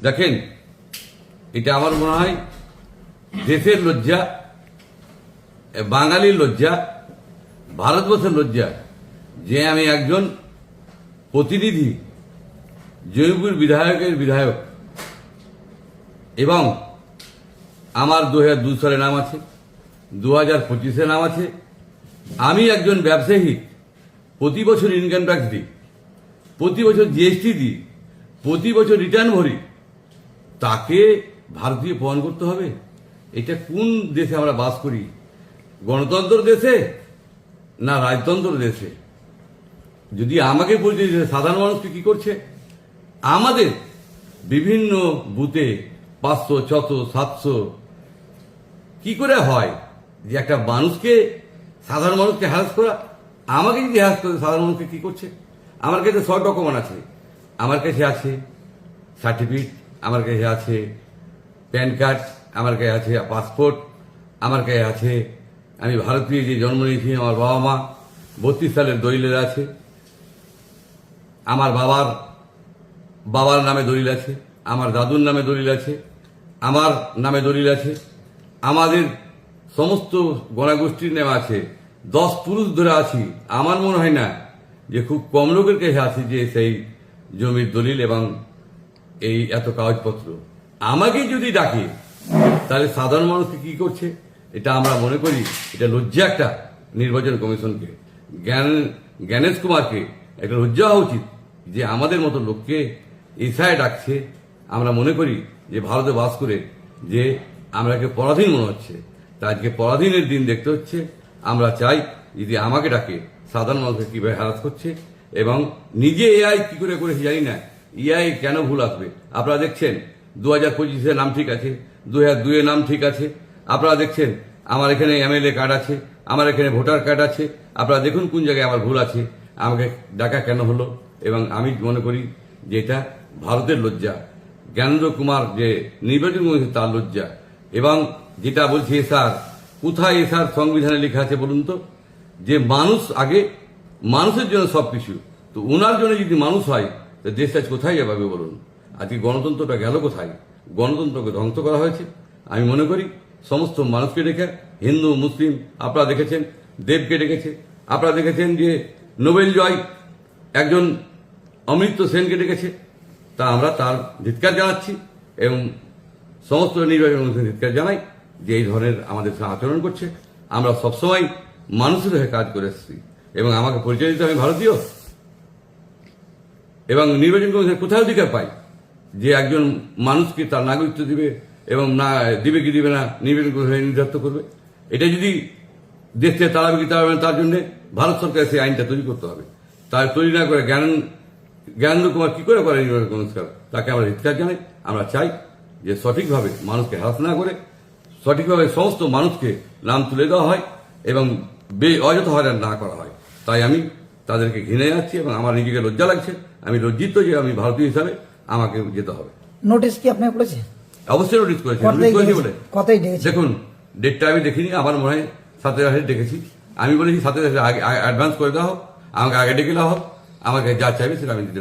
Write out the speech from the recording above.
দেখেন, এটা আমার মনে হয় দেশের লজ্জা বাঙালির লজ্জা, ভারতবর্ষের লজ্জা যে আমি একজন প্রতিনিধি, জয়পুর বিধায়কের বিধায়ক, এবং আমার দু হাজার দু সালে নাম আছে দু হাজার পঁচিশে নাম আছে, আমি একজন ব্যবসায়ী, প্রতি বছর ইনকাম ট্যাক্স দিই, প্রতি বছর জিএসটি দিই, প্রতি বছর রিটার্ন ভরি। তাকে ভারতীয় প্রমাণ করতে হবে। এটা কোন দেশে আমরা বাস করি? গণতন্ত্র দেশে না রাজতন্ত্র দেশে? যদি আমাকে পরিচয় দিতে, সাধারণ মানুষকে কি করছে? আমাদের বিভিন্ন বুথে পাঁচশো, ছশো, সাতশো কি করে হয় যে একটা মানুষকে, সাধারণ মানুষকে হ্যারাস করা? আমাকে যদি হ্যারাস করে, সাধারণ মানুষকে কি করছে? আমার কাছে সব ডকুমেন্ট আছে। আমার কাছে আছে সার্টিফিকেট আমার কাছে আছে প্যান কার্ড, আমার কাছে আছে পাসপোর্ট, আমার কাছে আছে, আমি ভারতীয় যে জন্ম নিয়েছি, আমার বাবা মা, বত্রিশ সালের দলিলের আছে। আমার বাবার বাবার নামে দলিল আছে, আমার দাদুর নামে দলিল আছে, আমার নামে দলিল আছে, আমাদের সমস্ত গণাগোষ্ঠীর নামে আছে। দশ পুরুষ ধরে আছি, আমার মনে হয় না যে খুব কম লোকের কাছে আছে যে সেই জমির দলিল এবং এই এত কাগজপত্র। আমাকে যদি ডাকে, তাহলে সাধারণ মানুষকে কি করছে? এটা আমরা মনে করি, এটা লজ্জা একটা নির্বাচন কমিশনকে। জ্ঞান, জ্ঞানেশ কুমারকে একটা লজ্জা হওয়া উচিত যে আমাদের মতো লোককে এসায় ডাকছে। আমরা মনে করি যে ভারতে বাস করে যে আমরাকে পরাধীন মনে হচ্ছে। তা আজকে পরাধীনের দিন দেখতে হচ্ছে। আমরা চাই যদি আমাকে ডাকে, সাধারণ মানুষকে কীভাবে হ্যারাস করছে এবং নিজে এআই কি করে করেছে জানি না। এআই কেন ভুল আসবে? আপনারা দেখছেন দু হাজার পঁচিশের নাম ঠিক আছে দু হাজার দুয়ের নাম ঠিক আছে। আপনারা দেখছেন, আমার এখানে এমএলএ কার্ড আছে, আমার এখানে ভোটার কার্ড আছে। আপনারা দেখুন কোন জায়গায় আমার ভুল আছে। আমাকে ডাকা কেন হলো? এবং আমি মনে করি যে এটা ভারতের লজ্জা। জ্ঞানেন্দ্র কুমার যে নির্বাচন কমিশন, তার লজ্জা। এবং যেটা বলছি এসআর, কোথায় এসআর সংবিধানে লেখা আছে বলুন তো? যে মানুষ আগে, মানুষের জন্য সবকিছু। তো ওনার জন্য যদি মানুষ হয় তো দেশ আজ কোথায় যাবে বলুন? আজকে গণতন্ত্রটা গেল কোথায়? গণতন্ত্রকে ধ্বংস করা হয়েছে। আমি মনে করি, সমস্ত মানুষকে ডেকে হিন্দু, মুসলিম, আপনারা দেখেছেন, দেবকে ডেকেছে। আপনারা দেখেছেন যে নোবেল জয় একজন অমৃত সেনকে ডেকেছে। তা আমরা তার ধিৎকার জানাচ্ছি এবং সমস্ত নির্বাচন কমিশন ধিৎকার জানাই যে এই ধরনের আমাদের সঙ্গে আচরণ করছে। আমরা সবসময় মানুষের হয়ে কাজ করে এসেছি এবং আমাকে পরিচয় দিতে আমি ভারতীয়। এবং নির্বাচন কমিশন কোথায় অধিকার পাই যে একজন মানুষকে তার নাগরিকত্ব দিবে এবং না, দিবে কি দিবে না, নির্বাচন কমিশন নির্ধারিত করবে। এটা যদি দেশ থেকে তাড়াবে কি তাড়াবে না তার জন্য ভারত সরকার সেই আইনটা তৈরি করতে হবে। তার তৈরি না করে জ্ঞান জ্ঞানেন্দ্র কুমার কি করে করে নির্বাচন কমিশন? তাকে আমরা ধিক্কার জানাই। আমরা চাই যে সঠিকভাবে মানুষকে হ্রাস না করে, সঠিকভাবে সমস্ত মানুষকে নাম তুলে দেওয়া হয় এবং বে, অযথা হয়রান না করা হয়। তাই আমি তাদেরকে ঘিনে যাচ্ছি এবং আমার নিজেকে লজ্জা লাগছে। আমি লজ্জিত যে আমি ভারতীয় হিসাবে আমাকে যেতে হবে। নোটিশ কি আপনি করেছেন অবশ্যই নোটিস করেছি নোটিশ করেছি বলে কথাই দেখুন ডেটটা আমি দেখিনি আমার মনে হয় সাতের হাজার দেখেছি আমি বলেছি সাতের আগে অ্যাডভান্স করে দেওয়া হোক আমাকে আগে ডেকে দেওয়া হোক আমাকে যা চাইবে সেটা আমি দিতে